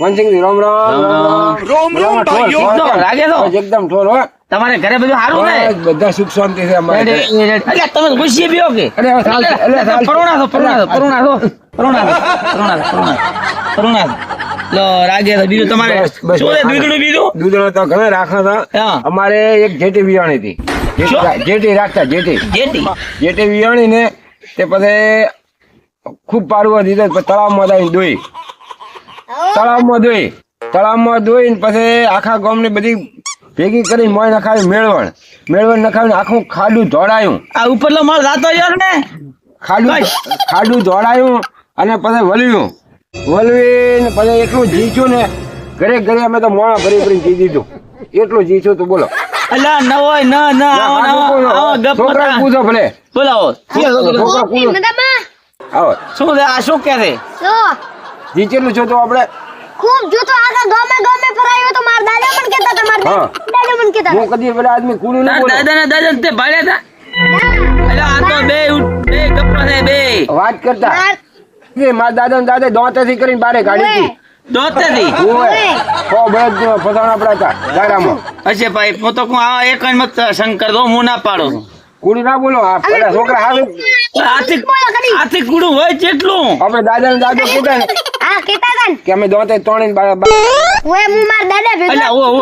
વંશિંગજી રામ રામ રામ રામ ભાઈઓ. લાગે તો એકદમ ઠોર હો. તમારે ઘરે બધું સારું ને બધા સુખ શાંતિ છે અમારે ઘરે. તમે ગુસ્સે બીઓ કે? અરે સાલ ચાલશે. પરુણા છો પરુણા છો પરુણા છો પરુણા છો પરુણા છો પરુણા લો રાગે તો બીજું તમારે શું છે. દૂધનું બીજું? દૂધનો તો ઘરે રાખા હતા. અમારે એક જેટી વિયાણી હતી. જેટી રાખતા જેટી. જેટી? જેટી વિયાણી ને તે પછી ખૂબ પારવા દીધો તળાવમાં જઈને દોઈ. તળાવમાં ધોઈ. તળાવમાં ધોઈ ને પછી આખા ગામની બધી ભેગી કરી મોય નખાવી મેળવણ. મેળવણ નખાવીને આખું ખાડું ધોડાયું આ ઉપરનો માળ રાતો યાર ને? ખાડું ખાડું ધોડાયું અને પછી વળ્યું વળવીને પછી એટલું જીચ્યું ને ઘરે ઘરે અમે તો મોણા ભરી ભરી જી દીધું. એટલું જીચ્યું તું બોલો. અલ્યા ન હોય ન ન આવો આવો આવો ગપ છોકરા પૂછો ભલે. બોલાવો. છોકરા પૂછો. આવો. શું આ શું કે છે? જીચેલું છો તો આપણે ખૂબ જોતો આગા ગમે ગમે ફરાયો તો માર દાદા પણ કહેતા હતા માર દાદા પણ કહેતા હું કદી પેલા આદમી કુડું ન બોલે. દાદા ના દાદા તે ભાડ્યા હતા. એટલે આ તો બે બે ગપ્પા છે બે. વાત કરતા. માર- દાદા ને દાદા દોતેથી કરીને બારે કાઢી હતી. દોતેથી? ઓય સો બળદ ફસાણા પડ્યા હતા ગાડામાં. અચ્છા ભાઈ હું તો આ એક જ મત શંકર દો હું ના પાડો છું. કુડી ના બોલો આ પેલા છોકરા હાલ આથી આથી કુડું હોય કેટલું આપણે દાદા ને દાદા ને. હા કહેતા હતા કે અમે દોતે ત્રણે બા- બા- હું માર દાદા ભેગો અલ્યા ઓ ઓ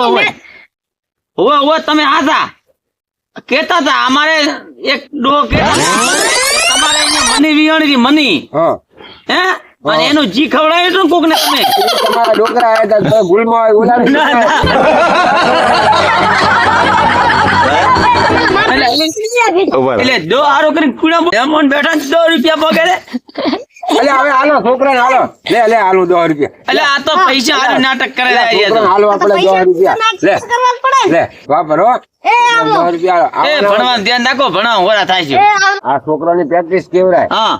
ઓ ઓ ઓ તમે આતા કેતા તા અમારે એક ડો કેતા તમારે મની વિયાણી મની. હા. હે? અને એનું જી ખવડાવ્યું હતું કોક ને તમે. તમારા ડોકરા આવ્યા હતા તો ભૂલમાં ઉલાડી ના, ના. એટલે દો આરો કરીને કુણા એમોન બેઠા દો રૂપિયા પગે એટલે હવે હાલો છોકરાને હાલો. લે લે હાલો 10 રૂપિયા. અલે આ તો પૈસા હારું નાટક કરે છે છોકરાને તો. હાલો આપણે 10 રૂપિયા. લે. કરવા જ પડે? લે વાપરો. એ આવો. 10 રૂપિયા એ. ભણવાનું ધ્યાન રાખો ભણાવો હોરા થાય છે. આ છોકરાની પ્રેક્ટિસ કેવડાય? હા.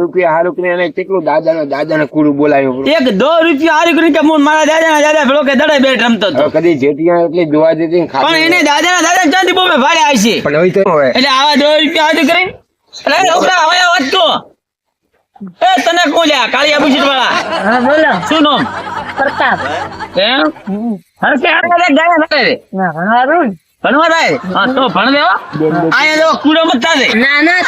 રૂપિયા હારું કરીને એને કેટલું? દાદા દાદા કુડું બોલાયું એક દો રૂપિયા હારી કરીને કે હું મારા દાદા ના દાદા ભેળો કે દડે બેટ રમતો હતો. કદી જેટિયા એટલી જોવા દેતી પણ એને દાદા ના દાદા ચાંદી ભાડે આવી છે? પણ હવે તો એટલે આવા દો રૂપિયા હારી કરીને છોકરા હવે વાંચતો એ તને કોલ્યા કાળિયા બુશીટ વાળા હા બોલો. શું નામ? પ્રતાપ. એમ? હરકે હરકે ગાયા ના રે ના ભણવાનું ભણવા થાય હા તો ભણ દેવા અહીંયા જો કુડો મત થાય ના ના